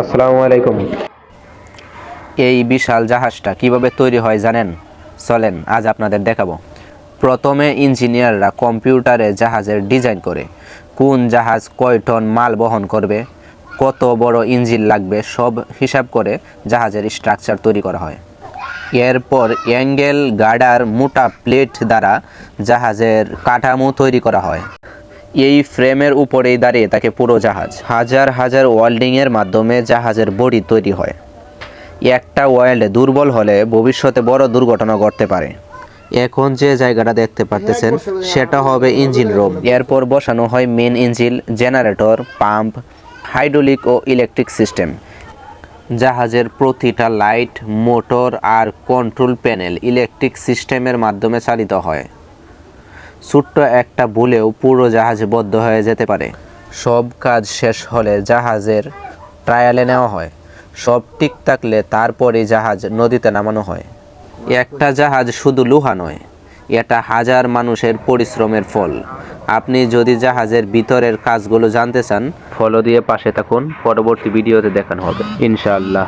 আসসালামু আলাইকুম। এই বিশাল জাহাজটা কীভাবে তৈরি হয় জানেন? চলেন, আজ আপনাদের দেখাবো। প্রথমে ইঞ্জিনিয়াররা কম্পিউটারে জাহাজের ডিজাইন করে। কোন জাহাজ কয় টন মাল বহন করবে, কত বড় ইঞ্জিন লাগবে, সব হিসাব করে জাহাজের স্ট্রাকচার তৈরি করা হয়। এরপর অ্যাঙ্গেল, গার্ডার, মোটা প্লেট দ্বারা জাহাজের কাঠামো তৈরি করা হয়। এই ফ্রেমের উপরেই দাঁড়িয়ে থাকে পুরো জাহাজ, হাজার হাজার ওয়েল্ডিংয়ের মাধ্যমে জাহাজের বডি তৈরি হয়। একটা ওয়েল্ড দুর্বল হলে ভবিষ্যতে বড় দুর্ঘটনা ঘটতে পারে। এখন যে জায়গাটা দেখতে পারতেছেন, সেটা হবে ইঞ্জিন রুম। এরপর বসানো হয় main engine, generator, pump, hydraulic ও ইলেকট্রিক সিস্টেম। জাহাজের প্রতিটা লাইট, মোটর আর কন্ট্রোল প্যানেল ইলেকট্রিক সিস্টেমের মাধ্যমে চালিত হয়। ছোট্ট একটা ভুলেও পুরো জাহাজ বদ্ধ হয়ে যেতে পারে। সব কাজ শেষ হলে জাহাজের ট্রায়ালে নেওয়া হয়। সব ঠিক থাকলে তারপরে জাহাজ নদীতে নামানো হয়। একটা জাহাজ শুধু লোহা নয়, এটা হাজার মানুষের পরিশ্রমের ফল। আপনি যদি জাহাজের ভিতরের কাজগুলো জানতে চান ফলো দিয়ে পাশে থাকুন। পরবর্তী ভিডিওতে দেখানো হবে। ইনশাআল্লাহ।